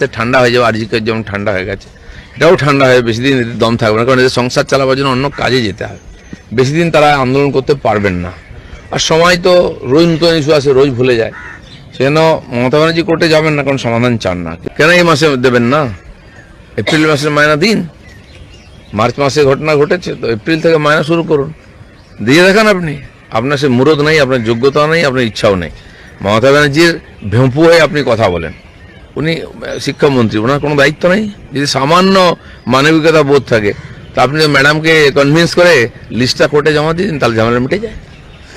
আস্তে ঠান্ডা হয়ে যাবে, আর আরজিকের যেমন ঠান্ডা হয়ে গেছে, এটাও ঠান্ডা হয়ে বেশি দিন দম থাকবে না, কারণ এদের সংসার চালাবার জন্য অন্য কাজে যেতে হবে বেশি দিন তারা আন্দোলন করতে পারবেন না। আর সময় তো রোজ নতুন ইস্যু আসে, রোজ ভুলে যায়। সেজন্য মমতা ব্যানার্জি কোর্টে যাবেন না, কারণ সমাধান চান না। কেন এই মাসে দেবেন না? এপ্রিল মাসের মায়না দিন। মার্চ মাসে ঘটনা ঘটেছে, তো এপ্রিল থেকে মায়না শুরু করুন। দিয়ে দেখান আপনি। আপনার সে মুরদ নেই, আপনার যোগ্যতা নেই, আপনার ইচ্ছাও নেই। মমতা ব্যানার্জির ভেঁপু হয়ে আপনি কথা বলেন। উনি শিক্ষামন্ত্রী ওনার কোনো দায়িত্ব নেই? যদি সামান্য মানবিকতা বোধ থাকে, তা আপনি ম্যাডামকে কনভিন্স করে লিস্টটা কোর্টে জমা দিয়ে দিন, তাহলে ঝামেলা মিটে যায়।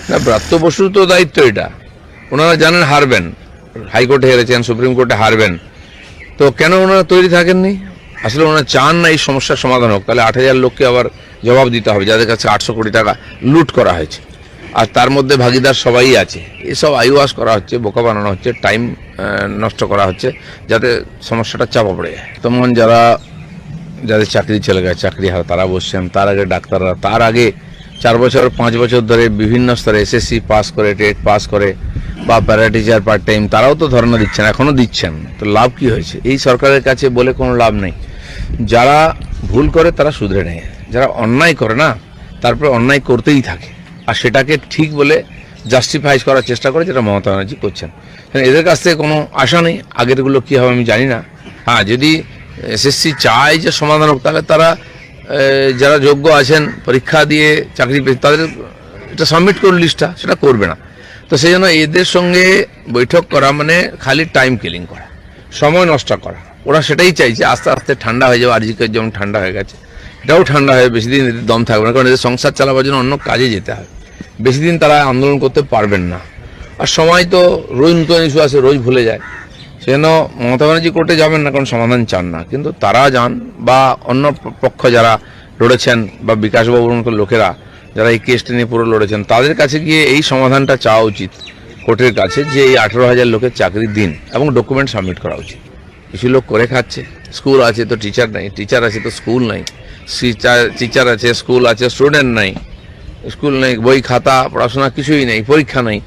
না, ব্রাত্য বসুর তো দায়িত্ব এটা। ওনারা জানেন হারবেন। হাইকোর্টে হেরেছেন, সুপ্রিম কোর্টে হারবেন। তো কেন ওনারা তৈরি থাকেননি? আসলে ওনারা চান না এই সমস্যার সমাধান হোক। তাহলে আট হাজার লোককে আবার জবাব দিতে হবে, যাদের কাছে আটশো কোটি টাকা লুট করা হয়েছে। আর তার মধ্যে ভাগিদার সবাই আছে। এসব আইওয়াস করা হচ্ছে, বোকা বানানো হচ্ছে টাইম নষ্ট করা হচ্ছে, যাতে সমস্যাটা চাপা পড়ে যায়। তেমন যারা, যাদের চাকরি চলে গেছে, চাকরি হয় তারা বসছেন, তার আগে ডাক্তাররা, তার আগে চার বছর, পাঁচ বছর ধরে বিভিন্ন স্তরে এসএসসি পাস করে, টেট পাস করে, বা প্যারা টিচার পার্ট টাইম তারাও তো ধর্ণা দিচ্ছেন এখনও দিচ্ছেন। তো লাভ কি হয়েছে? এই সরকারের কাছে বলে কোনো লাভ নেই। যারা ভুল করে, তারা শুধরে নেয়। যারা অন্যায় করে না, তারপরে অন্যায় করতেই থাকে। আর সেটাকে ঠিক বলে জাস্টিফাইজ করার চেষ্টা করে যেটা মমতা ব্যানার্জি করছেন। এদের কাছ থেকে কোনো আশা নেই। আগেরগুলো কী হবে আমি জানি না। হ্যাঁ যদি এসএসসি চায় যে সমাধান হোক, তাহলে তারা যারা যোগ্য আছেন, পরীক্ষা দিয়ে চাকরি পেয়ে, তাদের এটা সাবমিট করুন লিস্টটা সেটা করবে না। তো সেই জন্য এদের সঙ্গে বৈঠক করা মানে খালি টাইম কিলিং করা, সময় নষ্ট করা। ওরা সেটাই চাইছে, আস্তে আস্তে ঠান্ডা হয়ে যাবে আরজিকের যেমন ঠান্ডা হয়ে গেছে। এটাও ঠান্ডা হয়ে বেশি দিন দম থাকবে না, কারণ এদের সংসার চালাবার জন্য অন্য কাজে যেতে হবে বেশি দিন তারা আন্দোলন করতে পারবেন না। আর সময় তো রোজ নতুন ইস্যু আসে, রোজ ভুলে যায়। সেজন্য মমতা ব্যানার্জি কোর্টে যাবেন না, কারণ সমাধান চান না। কিন্তু তারা যান, বা অন্য পক্ষ যারা লড়েছেন, বা বিকাশবাবুর মতো লোকেরা যারা এই কেসটা নিয়ে পুরো লড়েছেন, তাদের কাছে গিয়ে এই সমাধানটা চাওয়া উচিত কোর্টের কাছে, যে এই আঠেরো হাজার লোকের চাকরি দিন এবং ডকুমেন্ট সাবমিট করা উচিত। কিছু লোক করে খাচ্ছে, স্কুল আছে তো টিচার নাই, টিচার আছে তো স্কুল নাই। টিচার আছে স্কুল আছে স্টুডেন্ট নাই। স্কুল নেই, বই খাতা, পড়াশোনা কিছুই নেই, পরীক্ষা নেই।